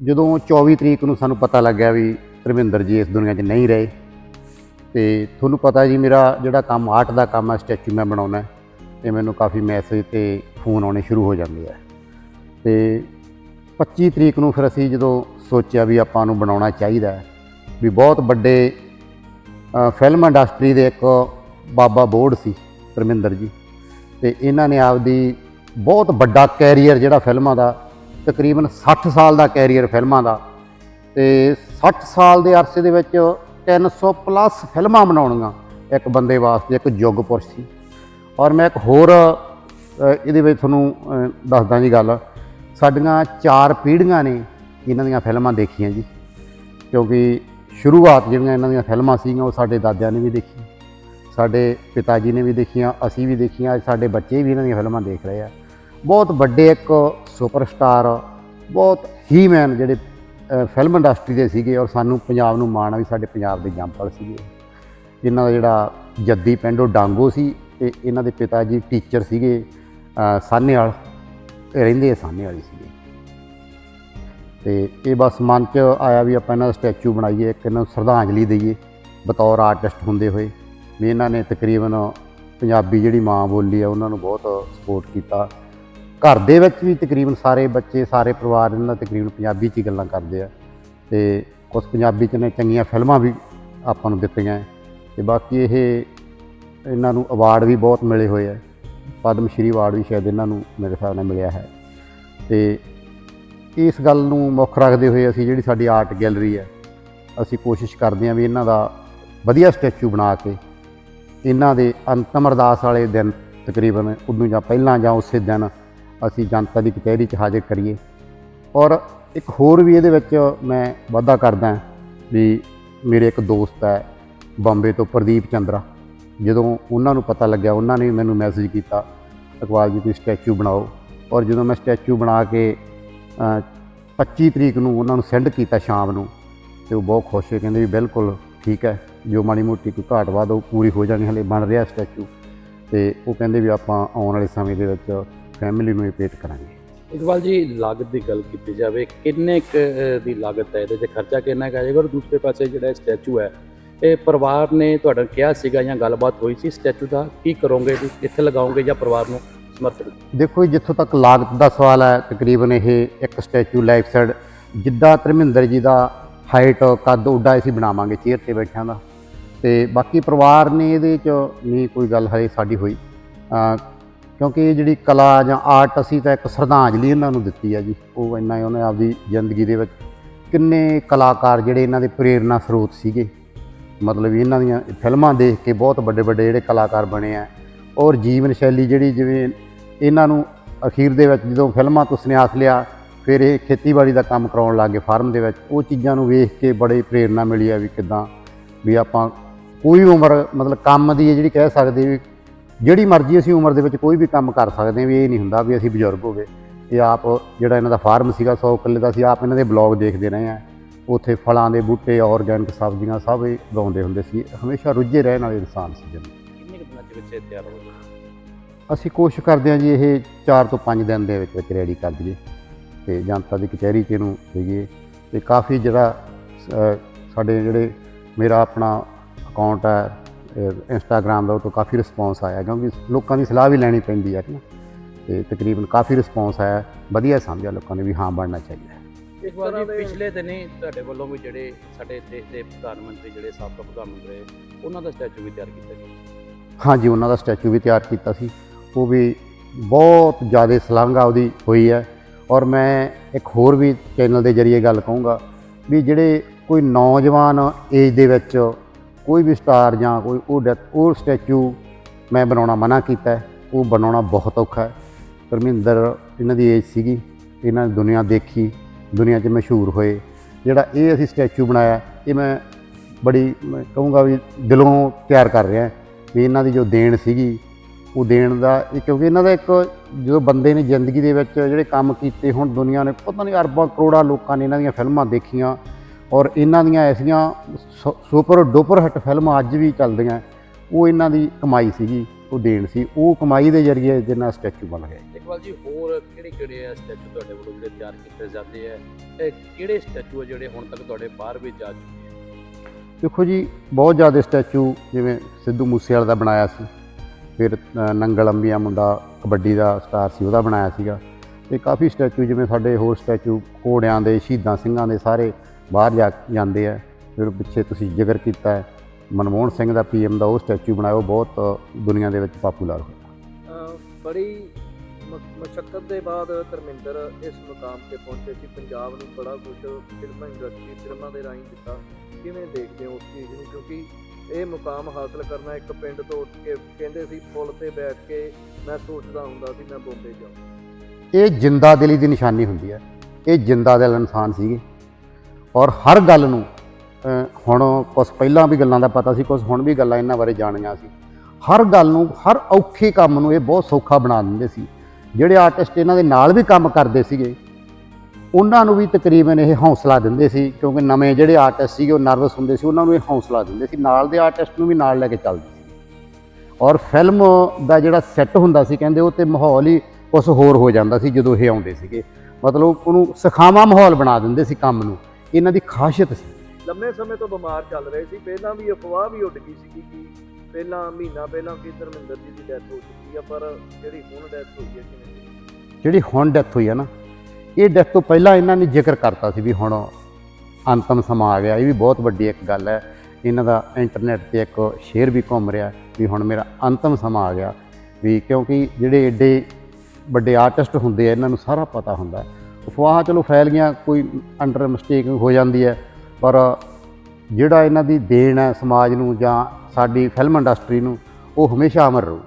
ਜਦੋਂ 24 ਤਰੀਕ ਨੂੰ ਸਾਨੂੰ ਪਤਾ ਲੱਗਿਆ ਵੀ ਧਰਮਿੰਦਰ ਜੀ ਇਸ ਦੁਨੀਆ 'ਚ ਨਹੀਂ ਰਹੇ ਤੇ ਤੁਹਾਨੂੰ ਪਤਾ ਜੀ ਮੇਰਾ ਜਿਹੜਾ ਕੰਮ ਆਰਟ ਦਾ ਕੰਮ ਹੈ ਸਟੈਚੂ ਮੈਂ ਬਣਾਉਣਾ ਹੈ, ਤੇ ਮੈਨੂੰ ਕਾਫੀ ਮੈਸੇਜ ਤੇ ਫੋਨ ਆਉਣੇ ਸ਼ੁਰੂ ਹੋ ਜਾਂਦੇ ਆ। ਤੇ 25 ਤਰੀਕ ਨੂੰ ਫਿਰ ਅਸੀਂ ਜਦੋਂ ਸੋਚਿਆ ਵੀ ਆਪਾਂ ਨੂੰ ਬਣਾਉਣਾ ਚਾਹੀਦਾ ਵੀ ਬਹੁਤ ਵੱਡੇ ਫਿਲਮ ਇੰਡਸਟਰੀ ਦੇ ਇੱਕ ਬਾਬਾ ਬੋਰਡ ਸੀ ਧਰਮਿੰਦਰ ਜੀ ਤੇ ਇਹਨਾਂ ਨੇ ਆਪਦੀ ਬਹੁਤ ਵੱਡਾ ਕੈਰੀਅਰ ਜਿਹੜਾ ਫਿਲਮਾਂ ਦਾ ਤਕਰੀਬਨ 60 ਸਾਲ ਦਾ ਕੈਰੀਅਰ ਫਿਲਮਾਂ ਦਾ ਤੇ 60 ਸਾਲ ਦੇ ਅਰਸੇ ਦੇ ਵਿੱਚ 300 ਪਲੱਸ ਫਿਲਮਾਂ ਬਣਾਉਣੀਆਂ ਇੱਕ ਬੰਦੇ ਵਾਸਤੇ, ਇੱਕ ਯੁੱਗ ਪੁਰਸ਼ ਸੀ ਔਰ ਮੈਂ ਇੱਕ ਹੋਰ ਇਹਦੇ ਵਿੱਚ ਤੁਹਾਨੂੰ ਦੱਸਦਾ ਜੀ ਗੱਲ। ਸਾਡੀਆਂ ਚਾਰ ਪੀੜ੍ਹੀਆਂ ਨੇ ਇਹਨਾਂ ਦੀਆਂ ਫਿਲਮਾਂ ਦੇਖੀਆਂ ਜੀ। ਕਿਉਂਕਿ ਸ਼ੁਰੂਆਤ ਜਿਹੜੀਆਂ ਇਹਨਾਂ ਦੀਆਂ ਫਿਲਮਾਂ ਸੀਗੀਆਂ, ਉਹ ਸਾਡੇ ਦਾਦਿਆਂ ਨੇ ਵੀ ਦੇਖੀਆਂ, ਸਾਡੇ ਪਿਤਾ ਜੀ ਨੇ ਵੀ ਦੇਖੀਆਂ, ਅਸੀਂ ਵੀ ਦੇਖੀਆਂ ਸਾਡੇ ਬੱਚੇ ਵੀ ਇਹਨਾਂ ਦੀਆਂ ਫਿਲਮਾਂ ਦੇਖ ਰਹੇ ਆ। ਬਹੁਤ ਵੱਡੇ ਇੱਕ ਸੁਪਰਸਟਾਰ ਬਹੁਤ ਹੀ ਮੈਨ ਜਿਹੜੇ ਫਿਲਮ ਇੰਡਸਟਰੀ ਦੇ ਸੀਗੇ ਔਰ ਸਾਨੂੰ ਪੰਜਾਬ ਨੂੰ ਮਾਣ ਵੀ ਸਾਡੇ ਪੰਜਾਬ ਦੇ ਜੰਪਲ ਸੀਗੇ। ਇਹਨਾਂ ਦਾ ਜਿਹੜਾ ਜੱਦੀ ਪਿੰਡ, ਉਹ ਡਾਂਗੋ ਸੀ ਤੇ ਇਹਨਾਂ ਦੇ ਪਿਤਾ ਜੀ ਟੀਚਰ ਸੀਗੇ ਸਾਨੇਵਾਲ ਇਹ ਰਹਿੰਦੇ ਆ ਸਾਹਨੇਵਾਲ ਹੀ ਸੀਗੇ। ਤੇ ਇਹ ਬਸ ਮਨ 'ਚ ਆਇਆ ਵੀ ਆਪਾਂ ਇਹਨਾਂ ਦਾ ਸਟੈਚੂ ਬਣਾਈਏ, ਇੱਕ ਇਹਨਾਂ ਨੂੰ ਸ਼ਰਧਾਂਜਲੀ ਦਈਏ, ਬਤੌਰ ਆਰਟਿਸਟ ਹੁੰਦੇ ਹੋਏ। ਵੀ ਇਹਨਾਂ ਨੇ ਤਕਰੀਬਨ ਪੰਜਾਬੀ ਜਿਹੜੀ ਮਾਂ ਬੋਲੀ ਆ, ਉਹਨਾਂ ਨੂੰ ਬਹੁਤ ਸਪੋਰਟ ਕੀਤਾ। ਘਰ ਦੇ ਵਿੱਚ ਵੀ ਤਕਰੀਬਨ ਸਾਰੇ ਬੱਚੇ, ਸਾਰੇ ਪਰਿਵਾਰ ਇਹਨਾਂ ਦਾ ਤਕਰੀਬਨ ਪੰਜਾਬੀ 'ਚ ਹੀ ਗੱਲਾਂ ਕਰਦੇ ਆ। ਤੇ ਕੁਝ ਪੰਜਾਬੀ 'ਚ ਨੇ, ਚੰਗੀਆਂ ਫਿਲਮਾਂ ਵੀ ਆਪਾਂ ਨੂੰ ਦਿੱਤੀਆਂ ਹੈ ਤੇ ਬਾਕੀ ਇਹ ਇਹਨਾਂ ਨੂੰ ਅਵਾਰਡ ਵੀ ਬਹੁਤ ਮਿਲੇ ਹੋਏ ਆ ਪਦਮ ਸ਼੍ਰੀ ਅਵਾਰਡ ਵੀ ਸ਼ਾਇਦ ਇਹਨਾਂ ਨੂੰ ਮੇਰੇ ਹਿਸਾਬ ਨਾਲ ਮਿਲਿਆ ਹੈ। ਤੇ ਇਸ ਗੱਲ ਨੂੰ ਮੁੱਖ ਰੱਖਦੇ ਹੋਏ ਅਸੀਂ ਜਿਹੜੀ ਸਾਡੀ ਆਰਟ ਗੈਲਰੀ ਹੈ ਅਸੀਂ ਕੋਸ਼ਿਸ਼ ਕਰਦੇ ਹਾਂ ਵੀ ਇਹਨਾਂ ਦਾ ਵਧੀਆ ਸਟੈਚੂ ਬਣਾ ਕੇ ਇਹਨਾਂ ਦੇ ਅੰਤਮ ਅਰਦਾਸ ਵਾਲੇ ਦਿਨ ਤਕਰੀਬਨ ਉਦੋਂ ਜਾਂ ਪਹਿਲਾਂ ਜਾਂ ਉਸੇ ਦਿਨ ਅਸੀਂ ਜਨਤਾ ਦੀ ਕਚਹਿਰੀ 'ਚ ਹਾਜ਼ਰ ਕਰੀਏ। ਔਰ ਇੱਕ ਹੋਰ ਵੀ ਇਹਦੇ ਵਿੱਚ ਮੈਂ ਵਾਅਦਾ ਕਰਦਾ ਵੀ ਮੇਰੇ ਇੱਕ ਦੋਸਤ ਹੈ ਬੰਬੇ ਤੋਂ ਪ੍ਰਦੀਪ ਚੰਦਰਾ। ਜਦੋਂ ਉਹਨਾਂ ਨੂੰ ਪਤਾ ਲੱਗਿਆ ਉਹਨਾਂ ਨੇ ਮੈਨੂੰ ਮੈਸੇਜ ਕੀਤਾ ਇਕਬਾਲ ਜੀ ਤੁਸੀਂ ਸਟੈਚੂ ਬਣਾਓ। ਔਰ ਜਦੋਂ ਮੈਂ ਸਟੈਚੂ ਬਣਾ ਕੇ ਅ, 25 ਤਰੀਕ ਨੂੰ ਉਹਨਾਂ ਨੂੰ ਸੈਂਡ ਕੀਤਾ ਸ਼ਾਮ ਨੂੰ ਤੇ ਉਹ ਬਹੁਤ ਖੁਸ਼ ਹੋਏ ਕਹਿੰਦੇ ਵੀ ਬਿਲਕੁਲ ਠੀਕ ਹੈ ਜੋ ਮਾੜੀ ਮੋਟੀ ਕੋਈ ਘਾਟ ਵਾਧ ਉਹ ਪੂਰੀ ਹੋ ਜਾਣੀ ਹਲੇ ਬਣ ਰਿਹਾ ਸਟੈਚੂ। ਤੇ ਉਹ ਕਹਿੰਦੇ ਵੀ ਆਪਾਂ ਆਉਣ ਵਾਲੇ ਸਮੇਂ ਦੇ ਵਿੱਚ ਫੈਮਿਲੀ ਨੂੰ ਇਹ ਪੇਟ ਕਰਾਂਗੇ। ਇਕਬਾਲ ਜੀ ਲਾਗਤ ਦੀ ਗੱਲ ਕੀਤੀ ਜਾਵੇ ਕਿੰਨੇ ਕੁ, ਦੀ ਲਾਗਤ ਹੈ? ਇਹਦੇ ਤੇ ਖਰਚਾ ਕਿੰਨਾ ਕੁ ਆ ਜਾਏਗਾ? ਔਰ ਦੂਸਰੇ ਪਾਸੇ ਜਿਹੜਾ ਸਟੈਚੂ ਹੈ ਇਹ ਪਰਿਵਾਰ ਨੇ ਤੁਹਾਡਾ ਕਿਹਾ ਸੀਗਾ ਜਾਂ ਗੱਲਬਾਤ ਹੋਈ ਸੀ ਸਟੈਚੂ ਦਾ? ਕੀ ਕਰੋਗੇ ਕਿੱਥੇ ਲਗਾਓਗੇ ਜਾਂ ਪਰਿਵਾਰ ਨੂੰ ਸਮਰਪਿਤ? ਦੇਖੋ ਜੀ, ਜਿੱਥੋਂ ਤੱਕ ਲਾਗਤ ਦਾ ਸਵਾਲ ਹੈ ਤਕਰੀਬਨ ਇਹ ਇੱਕ ਸਟੈਚੂ ਲਾਈਫ ਸਾਈਡ ਜਿੱਦਾਂ ਧਰਮਿੰਦਰ ਜੀ ਦਾ ਹਾਈਟ ਕੱਦ ਉੱਡਾ ਅਸੀਂ ਬਣਾਵਾਂਗੇ ਚੇਅਰ ਤੇ ਬੈਠਿਆਂ ਦਾ। ਤੇ ਬਾਕੀ ਪਰਿਵਾਰ ਨੇ ਇਹਦੇ ਚ ਨਹੀਂ ਕੋਈ ਗੱਲ ਹਜੇ ਸਾਡੀ ਹੋਈ। ਕਿਉਂਕਿ ਇਹ ਜਿਹੜੀ ਕਲਾ ਜਾਂ ਆਰਟ ਅਸੀਂ ਤਾਂ ਇੱਕ ਸ਼ਰਧਾਂਜਲੀ ਇਹਨਾਂ ਨੂੰ ਦਿੱਤੀ ਹੈ ਜੀ। ਉਹ ਇੰਨਾ ਉਹਨੇ ਆਪਦੀ ਜ਼ਿੰਦਗੀ ਦੇ ਵਿੱਚ ਕਿੰਨੇ ਕਲਾਕਾਰ ਜਿਹੜੇ ਇਹਨਾਂ ਦੇ ਪ੍ਰੇਰਨਾ ਸਰੋਤ ਸੀਗੇ। ਮਤਲਬ ਵੀ ਇਹਨਾਂ ਦੀਆਂ ਫਿਲਮਾਂ ਦੇਖ ਕੇ ਬਹੁਤ ਵੱਡੇ ਵੱਡੇ ਜਿਹੜੇ ਕਲਾਕਾਰ ਬਣੇ ਆ। ਔਰ ਜੀਵਨ ਸ਼ੈਲੀ ਜਿਹੜੀ ਜਿਵੇਂ ਇਹਨਾਂ ਨੂੰ ਅਖੀਰ ਦੇ ਵਿੱਚ ਜਦੋਂ ਫਿਲਮਾਂ ਤੋਂ ਸੰਨਿਆਸ ਲਿਆ, ਫਿਰ ਇਹ ਖੇਤੀਬਾੜੀ ਦਾ ਕੰਮ ਕਰਾਉਣ ਲੱਗੇ ਫਾਰਮ ਦੇ ਵਿੱਚ। ਉਹ ਚੀਜ਼ਾਂ ਨੂੰ ਵੇਖ ਕੇ ਬੜੀ ਪ੍ਰੇਰਨਾ ਮਿਲੀ ਆ ਵੀ ਕਿਦਾਂ ਵੀ ਆਪਾਂ ਕੋਈ ਉਮਰ ਮਤਲਬ ਕੰਮ ਦੀ ਹੈ ਜਿਹੜੀ ਕਹਿ ਸਕਦੇ ਵੀ ਜਿਹੜੀ ਮਰਜ਼ੀ ਅਸੀਂ ਉਮਰ ਦੇ ਵਿੱਚ ਕੋਈ ਵੀ ਕੰਮ ਕਰ ਸਕਦੇ ਹਾਂ ਵੀ ਇਹ ਨਹੀਂ ਹੁੰਦਾ ਵੀ ਅਸੀਂ ਬਜ਼ੁਰਗ ਹੋ ਗਏ ਇਹ ਆਪ ਜਿਹੜਾ ਇਹਨਾਂ ਦਾ ਫਾਰਮ ਸੀਗਾ 100 ਕਿੱਲੇ ਦਾ ਸੀ ਆਪ ਇਹਨਾਂ ਦੇ ਬਲੌਗ ਦੇਖਦੇ ਰਹੇ ਆ। ਉੱਥੇ ਫਲਾਂ ਦੇ ਬੂਟੇ ਆਰਗੈਨਿਕ ਸਬਜ਼ੀਆਂ ਸਭ ਇਹ ਉਗਾਉਂਦੇ ਹੁੰਦੇ ਸੀ। ਹਮੇਸ਼ਾ ਰੁੱਝੇ ਰਹਿਣ ਵਾਲੇ ਇਨਸਾਨ ਸੀ ਜੀ ਕਿੰਨੇ ਦਿਨਾਂ ਦੇ ਵਿੱਚ ਤਿਆਰ ਹੋ ਜਾਊਗਾ ਅਸੀਂ ਕੋਸ਼ਿਸ਼ ਕਰਦੇ ਹਾਂ ਜੀ ਇਹ 4 ਤੋਂ 5 ਦਿਨ ਦੇ ਵਿੱਚ ਵਿੱਚ ਰੈਡੀ ਕਰ ਦਈਏ ਤੇ ਜਨਤਾ ਦੀ ਕਚਹਿਰੀ 'ਚ ਇਹਨੂੰ ਦੇਈਏ ਤੇ ਕਾਫੀ ਜਿਹੜਾ ਸਾਡੇ ਜਿਹੜੇ ਮੇਰਾ ਆਪਣਾ ਅਕਾਊਂਟ ਹੈ ਇੰਸਟਾਗ੍ਰam ਦਾ ਉਹ ਤੋਂ ਕਾਫੀ ਰਿਸਪੌਂਸ ਆਇਆ ਕਿਉਂਕਿ ਲੋਕਾਂ ਦੀ ਸਲਾਹ ਵੀ ਲੈਣੀ ਪੈਂਦੀ ਹੈ ਨਾ। ਤੇ ਤਕਰੀਬਨ ਕਾਫੀ ਰਿਸਪੌਂਸ ਆਇਆ ਵਧੀਆ ਸਮਝਿਆ ਲੋਕਾਂ ਨੇ ਵੀ ਹਾਂ ਬਣਨਾ ਚਾਹੀਦਾ ਹੈ। ਇਕਬਾਲ ਜੀ ਪਿਛਲੇ ਦਿਨੀ ਤੁਹਾਡੇ ਵੱਲੋਂ ਵੀ ਜਿਹੜੇ ਸਾਡੇ ਦੇਸ਼ ਦੇ ਪ੍ਰਧਾਨ ਮੰਤਰੀ ਜਿਹੜੇ ਸਾਬਕਾ ਪ੍ਰਧਾਨ ਮੰਤਰੀ ਉਹਨਾਂ ਦਾ ਸਟੈਚੂ ਵੀ ਤਿਆਰ ਕੀਤਾ ਗਿਆ ਹਾਂਜੀ ਉਹਨਾਂ ਦਾ ਸਟੈਚੂ ਵੀ ਤਿਆਰ ਕੀਤਾ ਸੀ। ਉਹ ਵੀ ਬਹੁਤ ਜ਼ਿਆਦਾ ਸ਼ਲਾਘਾ ਉਹਦੀ ਹੋਈ ਹੈ। ਔਰ ਮੈਂ ਇੱਕ ਹੋਰ ਵੀ ਚੈਨਲ ਦੇ ਜ਼ਰੀਏ ਗੱਲ ਕਹੂੰਗਾ ਵੀ ਜਿਹੜੇ ਕੋਈ ਨੌਜਵਾਨ ਏਜ ਦੇ ਵਿੱਚ ਕੋਈ ਵੀ ਸਟਾਰ ਜਾਂ ਕੋਈ ਉਹ ਡੈਥ ਉਹ ਸਟੈਚੂ ਮੈਂ ਬਣਾਉਣਾ ਮਨਾ ਕੀਤਾ ਹੈ। ਉਹ ਬਣਾਉਣਾ ਬਹੁਤ ਔਖਾ ਹੈ। ਧਰਮਿੰਦਰ ਇਹਨਾਂ ਦੀ ਏਜ ਸੀਗੀ। ਇਹਨਾਂ ਨੇ ਦੁਨੀਆ ਦੇਖੀ। ਦੁਨੀਆ 'ਚ ਮਸ਼ਹੂਰ ਹੋਏ। ਜਿਹੜਾ ਇਹ ਅਸੀਂ ਸਟੈਚੂ ਬਣਾਇਆ, ਇਹ ਮੈਂ ਬੜੀ ਮੈਂ ਕਹੂੰਗਾ ਵੀ ਦਿਲੋਂ ਤਿਆਰ ਕਰ ਰਿਹਾ ਵੀ ਇਹਨਾਂ ਦੀ ਜੋ ਦੇਣ ਸੀਗੀ, ਉਹ ਦੇਣ ਦਾ ਇਹ ਕਿਉਂਕਿ ਇਹਨਾਂ ਦਾ ਇੱਕ ਜਦੋਂ ਬੰਦੇ ਨੇ ਜ਼ਿੰਦਗੀ ਦੇ ਵਿੱਚ ਜਿਹੜੇ ਕੰਮ ਕੀਤੇ ਹੁਣ ਦੁਨੀਆ ਨੇ, ਪਤਾ ਨਹੀਂ ਅਰਬਾਂ ਕਰੋੜਾਂ ਲੋਕਾਂ ਨੇ ਇਹਨਾਂ ਦੀਆਂ ਫਿਲਮਾਂ ਦੇਖੀਆਂ। ਔਰ ਇਹਨਾਂ ਦੀਆਂ ਐਸੀਆਂ ਸੁਪਰ ਡੁਪਰ ਹਿੱਟ ਫਿਲਮਾਂ ਅੱਜ ਵੀ ਚੱਲਦੀਆਂ। ਉਹ ਇਹਨਾਂ ਦੀ ਕਮਾਈ ਸੀਗੀ ਉਹ ਦੇਣ ਸੀ। ਉਹ ਕਮਾਈ ਦੇ ਜ਼ਰੀਏ ਜਿੰਨਾ ਸਟੈਚੂ ਬਣ ਗਿਆ। ਇਕਬਾਲ ਜੀ ਹੋਰ ਕਿਹੜੇ ਕਿਹੜੇ ਆ ਸਟੈਚੂ ਤੁਹਾਡੇ ਵੱਲੋਂ ਜਿਹੜੇ ਤਿਆਰ ਕੀਤੇ ਜਾਂਦੇ ਆ? ਇਹ ਕਿਹੜੇ ਸਟੈਚੂ ਆ ਜਿਹੜੇ ਹੁਣ ਤੱਕ ਤੁਹਾਡੇ ਬਾਹਰ ਵੀ ਜਾ ਚੁੱਕੇ ਦੇਖੋ ਜੀ ਬਹੁਤ ਜ਼ਿਆਦਾ ਸਟੈਚੂ ਜਿਵੇਂ ਸਿੱਧੂ ਮੂਸੇਵਾਲੇ ਦਾ ਬਣਾਇਆ ਸੀ। ਫਿਰ ਨੰਗਲ ਅੰਬੀਆ ਮੁੰਡਾ ਕਬੱਡੀ ਦਾ ਸਟਾਰ ਸੀ ਉਹਦਾ ਬਣਾਇਆ ਸੀਗਾ। ਤੇ ਕਾਫੀ ਸਟੈਚੂ ਜਿਵੇਂ ਸਾਡੇ ਹੋਰ ਸਟੈਚੂ ਘੋੜਿਆਂ ਦੇ ਸ਼ਹੀਦਾਂ ਸਿੰਘਾਂ ਦੇ ਸਾਰੇ ਬਾਹਰ ਜਾ ਜਾਂਦੇ ਆ। ਫਿਰ ਪਿੱਛੇ ਤੁਸੀਂ ਜ਼ਿਕਰ ਕੀਤਾ ਹੈ ਮਨਮੋਹਨ ਸਿੰਘ ਦਾ ਪੀਐਮ ਦਾ ਉਹ ਸਟੈਚੂ ਬਣਾਇਆ ਉਹ ਬਹੁਤ ਦੁਨੀਆ ਦੇ ਵਿੱਚ ਪਾਪੂਲਰ ਹੋਇਆ। ਬੜੀ ਮਸ਼ੱਕਤ ਦੇ ਬਾਅਦ ਧਰਮਿੰਦਰ ਇਸ ਮੁਕਾਮ ਤੇ ਪਹੁੰਚੇ ਸੀ। ਪੰਜਾਬ ਨੂੰ ਬੜਾ ਕੁਝ ਫਿਲਮਾਂ ਇੰਡਸਟਰੀ ਫਿਲਮਾਂ ਦੇ ਰਾਹੀਂ ਦਿੱਤਾ। ਕਿਵੇਂ ਦੇਖਦੇ ਹੋ ਉਸ ਚੀਜ਼ ਨੂੰ? ਕਿਉਂਕਿ ਇਹ ਮੁਕਾਮ ਹਾਸਲ ਕਰਨਾ ਇੱਕ ਪਿੰਡ ਤੋਂ ਉੱਠ ਕੇ ਕਹਿੰਦੇ ਸੀ ਪੁਲ ਤੇ ਬੈਠ ਕੇ ਮੈਂ ਸੋਚਦਾ ਹੁੰਦਾ ਸੀ ਮੈਂ ਬੰਬੇ ਜਾਵਾਂ ਇਹ ਜਿੰਦਾ ਦਿਲੀ ਦੀ ਨਿਸ਼ਾਨੀ ਹੁੰਦੀ ਹੈ। ਇਹ ਜਿੰਦਾ ਦਿਲ ਇਨਸਾਨ ਸੀਗੇ। ਔਰ ਹਰ ਗੱਲ ਨੂੰ ਹੁਣ ਕੁਝ ਪਹਿਲਾਂ ਵੀ ਗੱਲਾਂ ਦਾ ਪਤਾ ਸੀ ਕੁਝ ਹੁਣ ਵੀ ਗੱਲਾਂ ਇਹਨਾਂ ਬਾਰੇ ਜਾਣੀਆਂ ਸੀ। ਹਰ ਗੱਲ ਨੂੰ, ਹਰ ਔਖੇ ਕੰਮ ਨੂੰ ਇਹ ਬਹੁਤ ਸੌਖਾ ਬਣਾ ਦਿੰਦੇ ਸੀ। ਜਿਹੜੇ ਆਰਟਿਸਟ ਇਹਨਾਂ ਦੇ ਨਾਲ ਵੀ ਕੰਮ ਕਰਦੇ ਸੀਗੇ, ਉਹਨਾਂ ਨੂੰ ਵੀ ਤਕਰੀਬਨ ਇਹ ਹੌਸਲਾ ਦਿੰਦੇ ਸੀ, ਕਿਉਂਕਿ ਨਵੇਂ ਜਿਹੜੇ ਆਰਟਿਸਟ ਸੀਗੇ, ਉਹ ਨਰਵਸ ਹੁੰਦੇ ਸੀ, ਉਹਨਾਂ ਨੂੰ ਇਹ ਹੌਸਲਾ ਦਿੰਦੇ ਸੀ। ਨਾਲ ਦੇ ਆਰਟਿਸਟ ਨੂੰ ਵੀ ਨਾਲ ਲੈ ਕੇ ਚੱਲਦੇ ਸੀ। ਔਰ ਫਿਲਮ ਦਾ ਜਿਹੜਾ ਸੈੱਟ ਹੁੰਦਾ ਸੀ, ਕਹਿੰਦੇ ਉਹ ਤੇ ਮਾਹੌਲ ਹੀ ਕੁਝ ਹੋਰ ਹੋ ਜਾਂਦਾ ਸੀ ਜਦੋਂ ਇਹ ਆਉਂਦੇ ਸੀਗੇ। ਮਤਲਬ ਉਹਨੂੰ ਸਿਖਾਵਾਂ ਮਾਹੌਲ ਬਣਾ ਦਿੰਦੇ ਸੀ ਕੰਮ ਨੂੰ। ਇਹਨਾਂ ਦੀ ਖਾਸੀਅਤ ਸੀ। ਲੰਮੇ ਸਮੇਂ ਤੋਂ ਬਿਮਾਰ ਚੱਲ ਰਹੇ ਸੀ। ਪਹਿਲਾਂ ਵੀ ਅਫਵਾਹ ਵੀ ਉੱਡ ਗਈ ਸੀ ਕਿ ਪਹਿਲਾਂ ਮਹੀਨਾ ਪਹਿਲਾਂ ਕਿ ਧਰਮਿੰਦਰ ਜੀ ਦੀ ਡੈਥ ਹੋ ਚੁੱਕੀ ਆ ਪਰ ਜਿਹੜੀ ਹੁਣ ਡੈਥ ਹੋਈ ਹੈ ਕਿਵੇਂ? ਜਿਹੜੀ ਹੁਣ ਡੈਥ ਹੋਈ ਆ ਨਾ ਇਹ ਡੈਥ ਤੋਂ ਪਹਿਲਾਂ ਇਹਨਾਂ ਨੇ ਜ਼ਿਕਰ ਕਰਤਾ ਸੀ ਵੀ ਹੁਣ ਅੰਤਮ ਸਮਾਂ ਆ ਗਿਆ। ਇਹ ਵੀ ਬਹੁਤ ਵੱਡੀ ਇੱਕ ਗੱਲ ਹੈ। ਇਹਨਾਂ ਦਾ ਇੰਟਰਨੈਟ ਤੇ ਇੱਕ ਸ਼ੇਅਰ ਵੀ ਘੁੰਮ ਰਿਹਾ ਵੀ ਹੁਣ ਮੇਰਾ ਅੰਤਮ ਸਮਾਂ ਆ ਗਿਆ। ਵੀ ਕਿਉਂਕਿ ਜਿਹੜੇ ਏਡੇ ਵੱਡੇ ਆਰਟਿਸਟ ਹੁੰਦੇ ਆ ਇਹਨਾਂ ਨੂੰ ਸਾਰਾ ਪਤਾ ਹੁੰਦਾ ਅਫਵਾਹਾਂ ਚਲੋ ਫੈਲ ਗਈਆਂ, ਕੋਈ ਅੰਡਰ ਮਿਸਟੇਕ ਹੋ ਜਾਂਦੀ ਹੈ, ਪਰ ਜਿਹੜਾ ਇਹਨਾਂ ਦੀ ਦੇਣ ਹੈ ਸਮਾਜ ਨੂੰ ਜਾਂ ਸਾਡੀ ਫਿਲਮ ਇੰਡਸਟਰੀ ਨੂੰ, ਉਹ ਹਮੇਸ਼ਾ ਅਮਰ ਰਹੂ।